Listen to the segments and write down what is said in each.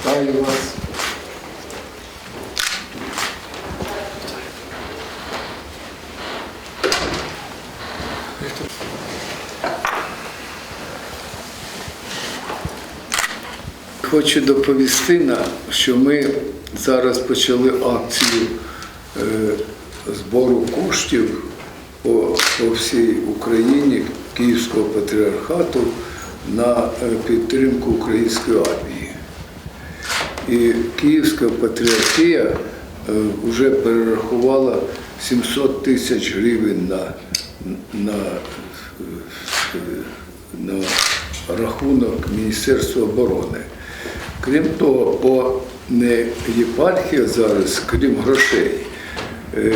Вітаю вас. Хочу доповісти, що ми зараз почали акцію е, збору коштів по, по всій Україні Київського патріархату на е, підтримку української армії. І Київська патріархія вже перерахувала 700 тисяч гривень на, на, е, на рахунок Міністерства оборони. Крім того, по єпархія зараз, крім грошей, е,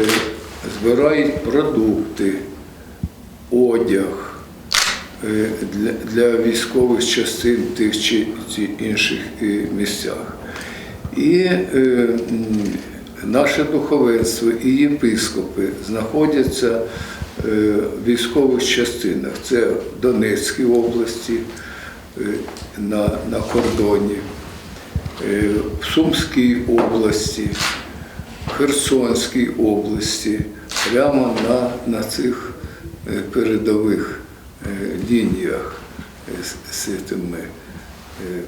збирають продукти, одяг е, для, для військових частин тих чи інших е, місцях. І е, наше духовенство і єпископи знаходяться е, в військових частинах. Це в Донецькій області, е, на, на кордоні, е, в Сумській області, Херсонській області, прямо на, на цих е, передових е, лініях е, з, цими е,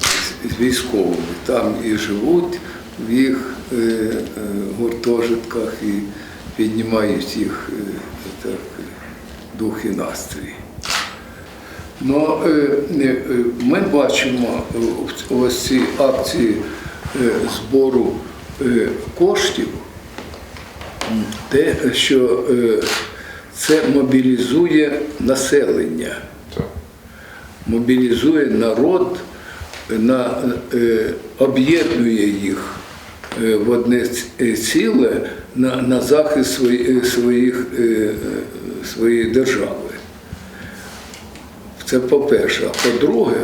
з- військовими. Там і живуть в їх гуртожитках і піднімають їх так, дух і настрій. Ну, е, е, ми бачимо ось цій акції збору коштів, те, що це мобілізує населення мобілізує народ, на, е, об'єднує їх е, в одне ціле на, на захист свої- своїх, е, е, своєї держави. Це по-перше. А по-друге,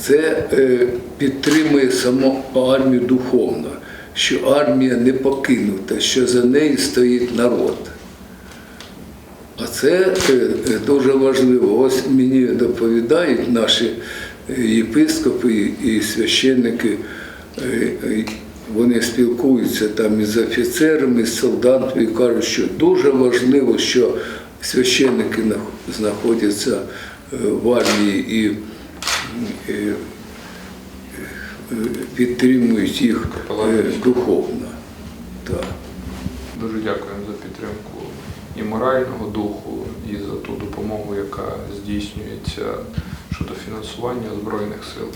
це е, підтримує саму армію духовно, що армія не покинута, що за нею стоїть народ. А це е, е, дуже важливо. Ось мені доповідають наші е, єпископи і священники, вони спілкуються там із офіцерами, з солдатами і кажуть, що дуже важливо, що священники знаходяться в армії і підтримують їх духовно. Так. Дуже дякуємо за підтримку і морального духу, і за ту допомогу, яка здійснюється щодо фінансування Збройних сил.